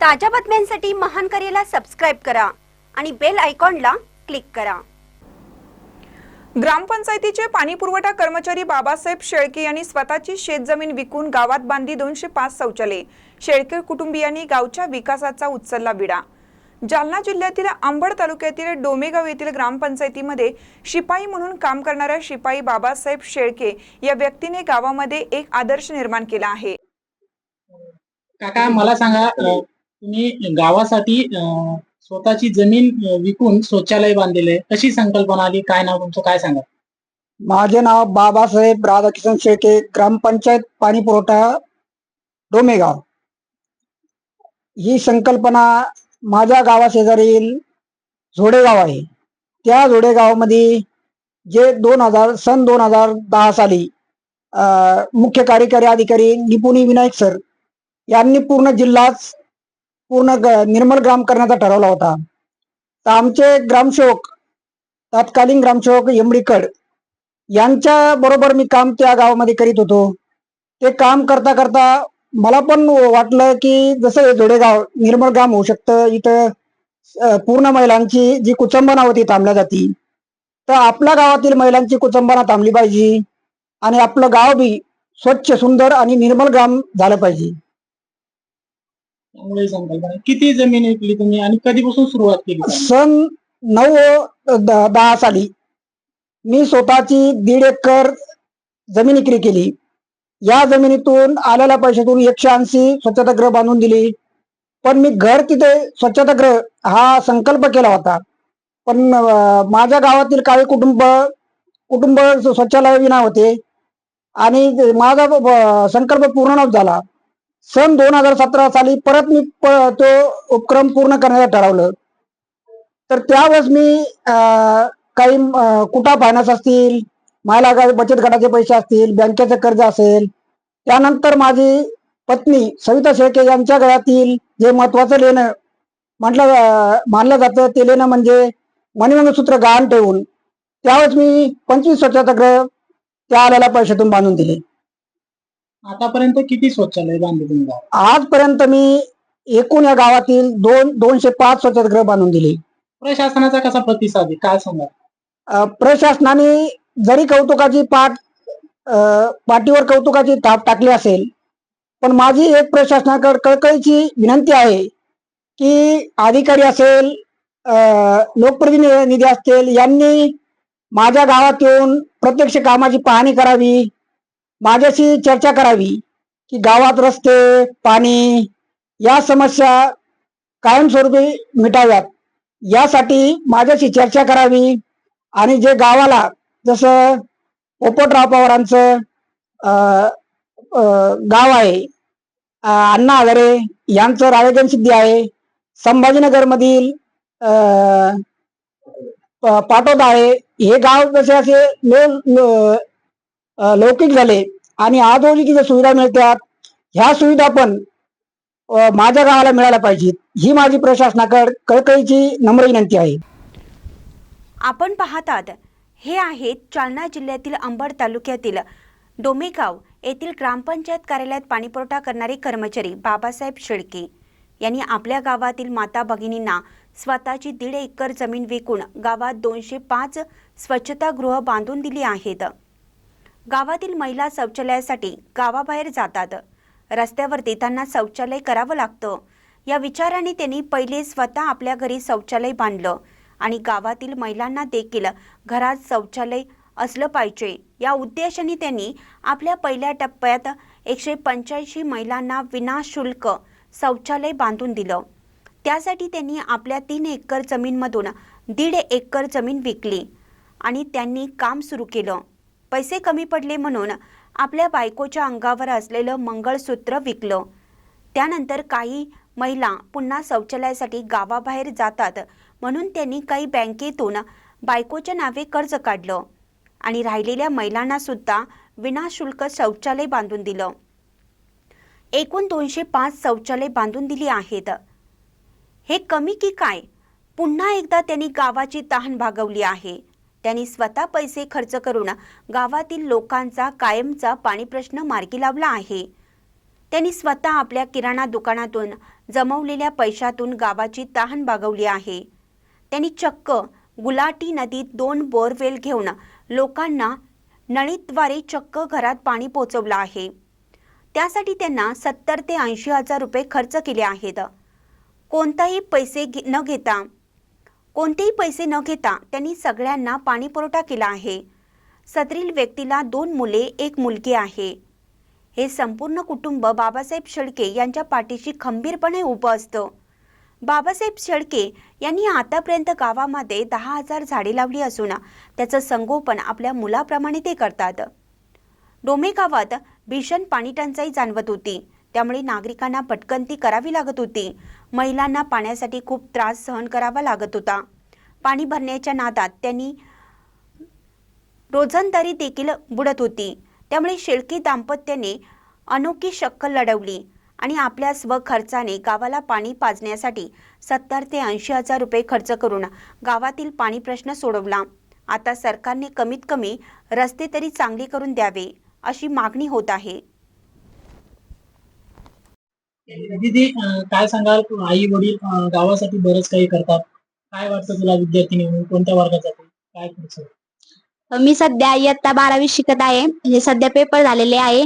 ताज्या बातम्यांसाठी महान करेला सबस्क्राईब करा आणि बेल आयकॉनला क्लिक करा. ग्रामपंचायतीचे पाणीपुरवठा कर्मचारी बाबासाहेब शेळके यांनी स्वतःची शेतजमीन विकून गावात बांधली दोनशे पाच शौचालये. शेळके कुटुंबियांनी गावच्या विकासाचा उचलला विडा. जालना जिल्ह्यातील अंबड तालुक्यातील डोमेगाव येथील ग्रामपंचायतीमध्ये शिपाई म्हणून काम करणाऱ्या शिपाई बाबासाहेब शेळके या व्यक्तीने गावामध्ये एक आदर्श निर्माण केला आहे. काका मला सांगा तुम्ही गावासाठी स्वतःची जमीन विकून शौचालय बांधलेले कशी संकल्पना आली? काय नाव तुमचं? काय सांगा माझे नाव बाबासाहेब राधाकिशन शेळके ग्रामपंचायत पाणी पुरवठा डोमेगाव. ही संकल्पना माझ्या गावाशेजारील झोडेगाव आहे. त्या झोडेगावमध्ये जे दोन हजार सन दोन हजार दहा साली अं, मुख्य कार्यकारी अधिकारी निपुणी विनायक सर यांनी पूर्ण जिल्हाच पूर्ण निर्मल ग्राम करण्याचा ठरवला होता. तर आमचे ग्रामसेवक तत्कालीन ग्रामसेवक यमडीकड यांच्या बरोबर मी काम त्या गावामध्ये करीत होतो. ते काम करता करता मला पण वाटलं की जसं हे जोडेगाव निर्मळ ग्राम होऊ शकतं. इथं पूर्ण महिलांची जी कुचंबना होती थांबल्या जाती तर आपल्या गावातील महिलांची कुचंबना थांबली पाहिजे आणि आपलं गाव बी स्वच्छ सुंदर आणि निर्मल ग्राम झालं पाहिजे. त्यामुळे संकल्पना किती जमीन विकली तुम्ही आणि कधीपासून सुरुवात केली? सन नऊ द- दहा साली मी स्वतःची दीड एकर जमीन विक्री केली. या जमिनीतून आलेल्या पैशातून एकशे ऐंशी स्वच्छतागृह बांधून दिली. पण मी घर तिथे स्वच्छतागृह हा संकल्प केला होता. पण अं, माझ्या गावातील काही कुटुंब कुटुंब स्वच्छालय विना होते आणि माझा संकल्प पूर्ण नव्हता झाला. सन दोन हजार सतरा साली परत मी तो उपक्रम पूर्ण करण्याचं ठरवलं. तर त्यावेळेस मी काही कुटा फायनान्स असतील महिला बचत गटाचे पैसे असतील बँकेचं कर्ज असेल त्यानंतर माझी पत्नी सविता शेळके यांच्या गळ्यातील जे महत्वाचं लेणं म्हटलं मानलं जातं ते लेणं म्हणजे मणिमंगसूत्र गहाण ठेवून त्यावेळेस मी पंचवीस स्वच्छतागृह त्या आलेल्या पैशातून बांधून दिले. आतापर्यंत किती शौचालय बांधले तुम्ही गावात आजपर्यंत मी एकूण या गावातील दोन दोनशे पाच स्वच्छतागृह बांधून दिले. प्रशासनाचा कसा प्रतिसाद आहे? काय सांगा अ, प्रशासनाने जरी कौतुकाची पाठ अ, पाठीवर कौतुकाची थाप टाकली असेल पण माझी एक प्रशासनाकडे कळकळीची विनंती आहे की अधिकारी असेल अ, लोकप्रतिनिधी असतील यांनी माझ्या गावात येऊन प्रत्यक्ष कामाची पाहणी करावी. माझ्याशी चर्चा करावी की गावात रस्ते पाणी या समस्या कायमस्वरूपी मिटाव्यात. यासाठी माझ्याशी चर्चा करावी आणि जे गावाला जसं पोपटराव पवारांचं गाव आहे अण्णा हजारे यांचं राळेगण सिद्धी आहे संभाजीनगरमधील पाटोदा आहे हे गाव जसे असे लौकिक झाले आणि आधुनिक ज्या सुविधा मिळतात. ह्या सुविधा पण माझ्या गावाला मिळायला पाहिजेत. ही माझी प्रशासनाकडे कळकळीची नम्र विनंती आहे. आपण पाहतात हे आहेत जालना जिल्ह्यातील अंबड तालुक्यातील डोमेगाव येथील ग्रामपंचायत कार्यालयात पाणीपुरवठा करणारे कर्मचारी बाबासाहेब शेळके यांनी आपल्या गावातील माता भगिनींना स्वतःची दीड एकर जमीन विकून गावात दोनशे पाच स्वच्छतागृह बांधून दिली आहेत. गावातील महिला शौचालयासाठी गावाबाहेर जातात. रस्त्यावरती त्यांना शौचालय करावं लागतं. या विचाराने त्यांनी पहिले स्वतः आपल्या घरी शौचालय बांधलं आणि गावातील महिलांना देखील घरात शौचालय असलं पाहिजे. या उद्देशाने त्यांनी आपल्या पहिल्या टप्प्यात एकशे पंच्याऐंशी महिलांना विनाशुल्क शौचालय बांधून दिलं. त्यासाठी त्यांनी आपल्या तीन एकर जमीनमधून दीड एकर जमीन विकली आणि त्यांनी काम सुरू केलं. पैसे कमी पडले म्हणून आपल्या बायकोच्या अंगावर असलेलं मंगळसूत्र विकलं. त्यानंतर काही महिला पुन्हा शौचालयासाठी गावाबाहेर जातात म्हणून त्यांनी काही बँकेतून बायकोच्या नावे कर्ज काढलं आणि राहिलेल्या महिलांनासुद्धा विनाशुल्क शौचालय बांधून दिलं. एकूण दोनशे पाच शौचालय बांधून दिली आहेत. हे कमी की काय? पुन्हा एकदा त्यांनी गावाची तहान भागवली आहे. त्यांनी स्वतः पैसे खर्च करून गावातील लोकांचा कायमचा पाणी प्रश्न मार्गी लावला आहे. त्यांनी स्वतः आपल्या किराणा दुकानातून जमवलेल्या पैशातून गावाची तहान भागवली आहे. त्यांनी चक्क गुलाटी नदीत दोन बोरवेल घेऊन लोकांना नळीद्वारे चक्क घरात पाणी पोचवलं आहे. त्यासाठी त्यांना सत्तर ते ऐंशी हजार रुपये खर्च केले आहेत. कोणताही पैसे घे न घेता कोणतेही पैसे न घेता त्यांनी सगळ्यांना पाणी पुरवठा केला आहे. सदरील व्यक्तीला दोन मुले एक मुलगी आहे. हे संपूर्ण कुटुंब बाबासाहेब शेळके यांच्या पाठीशी खंबीरपणे उभं असतं. बाबासाहेब शेळके यांनी आतापर्यंत गावामध्ये दहा हजार झाडे लावली असून त्याचं संगोपन आपल्या मुलाप्रमाणे ते करतात. डोमे गावात भीषण पाणी टंचाई जाणवत होती. त्यामुळे नागरिकांना भटकंती करावी लागत होती. महिलांना पाण्यासाठी खूप त्रास सहन करावा लागत होता. पाणी भरण्याच्या नादात त्यांनी रोजंदारी देखील बुडत होती. त्यामुळे शेळके दाम्पत्याने अनोखी शक्कल लढवली आणि आपल्या स्वखर्चाने गावाला पाणी पाजण्यासाठी सत्तर ते ऐंशी हजार रुपये खर्च करून गावातील पाणी प्रश्न सोडवला. आता सरकारने कमीत कमी रस्ते तरी चांगले करून द्यावे अशी मागणी होत आहे. दीदी काय सांगाल? आई वडील गावासाठी बरंच काही करतात. काय वाटतं तुला विद्यार्थिनी म्हणून कोणत्या वर्गात जाते? काय मी सध्या इयत्ता बारावी शिकत आहे. हे सध्या पेपर झालेले आहे.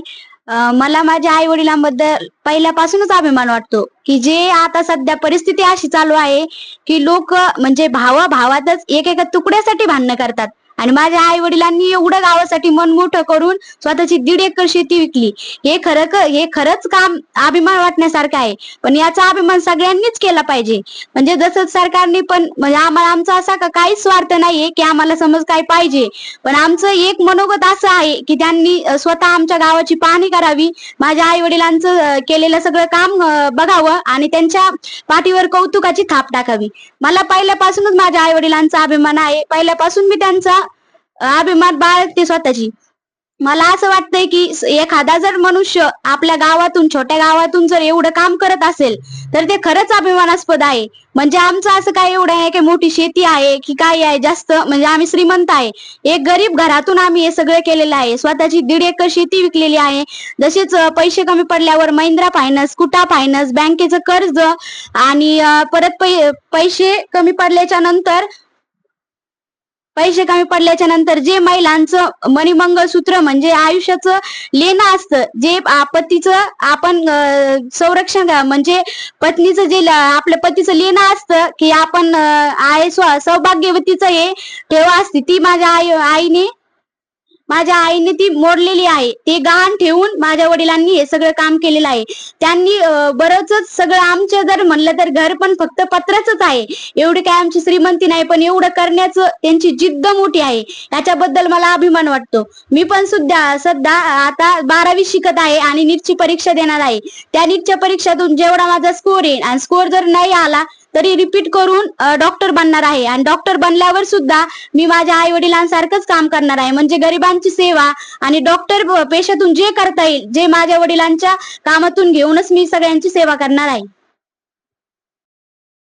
मला माझ्या आई वडिलांबद्दल पहिल्यापासूनच अभिमान वाटतो की जे आता सध्या परिस्थिती अशी चालू आहे की लोक म्हणजे भावा भावातच एक एका तुकड्यासाठी भांडणं करतात. आणि माझ्या आई वडिलांनी एवढं गावासाठी मन मोठं करून स्वतःची दीड एकर शेती विकली. हे खरं हे खरंच काम अभिमान वाटण्यासारखं आहे. पण याचा अभिमान सगळ्यांनीच केला पाहिजे. म्हणजे जसं सरकारने पण म्हणजे आम्हाला आमचा असा का काहीच स्वार्थ नाहीये की आम्हाला समज काय पाहिजे. पण आमचं एक मनोगत असं आहे की त्यांनी स्वतः आमच्या गावाची पाहणी करावी. माझ्या आई वडिलांचं केलेलं सगळं काम बघावं आणि त्यांच्या पाठीवर कौतुकाची थाप टाकावी. मला पहिल्यापासूनच माझ्या आई वडिलांचा अभिमान आहे. पहिल्यापासून मी त्यांचा अभिमान बाळगते स्वतःची. मला असं वाटतंय की एखादा जर मनुष्य आपल्या गावातून छोट्या गावातून जर एवढं काम करत असेल तर ते खरंच अभिमानास्पद आहे. म्हणजे आमचं असं काय एवढं आहे की मोठी शेती आहे की काय आहे जास्त म्हणजे आम्ही श्रीमंत आहे. एक गरीब घरातून आम्ही हे सगळं केलेलं आहे. स्वतःची दीड एकर शेती विकलेली आहे. जसेच पैसे कमी पडल्यावर महिंद्रा फायनान्स कुटा फायनान्स बँकेचं कर्ज आणि परत पै- पैसे कमी पडल्याच्या नंतर पैसे कमी पडल्याच्या नंतर जे महिलांचं मणिमंगळसूत्र म्हणजे आयुष्याचं लेणं असतं जे पतीचं आपण संरक्षण करा- म्हणजे पत्नीचं जे ल- आपल्या पतीचं लेणं असतं की आपण आहे स्व- सौभाग्यवतीचं हे ठेवा असते. ती माझ्या आई आईने माझ्या आईने ती मोडलेली आहे. ते गहाण ठेवून माझ्या वडिलांनी हे सगळं काम केलेलं आहे. त्यांनी बरंच सगळं आमचं जर म्हणलं तर घर पण फक्त पत्राचंच आहे. एवढी काय आमची श्रीमंती नाही पण एवढं करण्याचं त्यांची जिद्द मोठी आहे. याच्याबद्दल मला अभिमान वाटतो. मी पण सुद्धा सध्या आता बारावी शिकत आहे आणि नीटची परीक्षा देणार आहे. त्या नीटच्या परीक्षातून जेवढा माझा स्कोर येईल आणि स्कोर जर नाही आला तरी रिपीट करून डॉक्टर बनणार आहे. आणि डॉक्टर बनल्यावर सुद्धा मी माझ्या आई वडिलांसारखंच काम करणार आहे. म्हणजे गरिबांची सेवा आणि डॉक्टर पेशातून जे करता येईल जे माझ्या वडिलांच्या कामातून घेऊनच मी सगळ्यांची सेवा करणार आहे.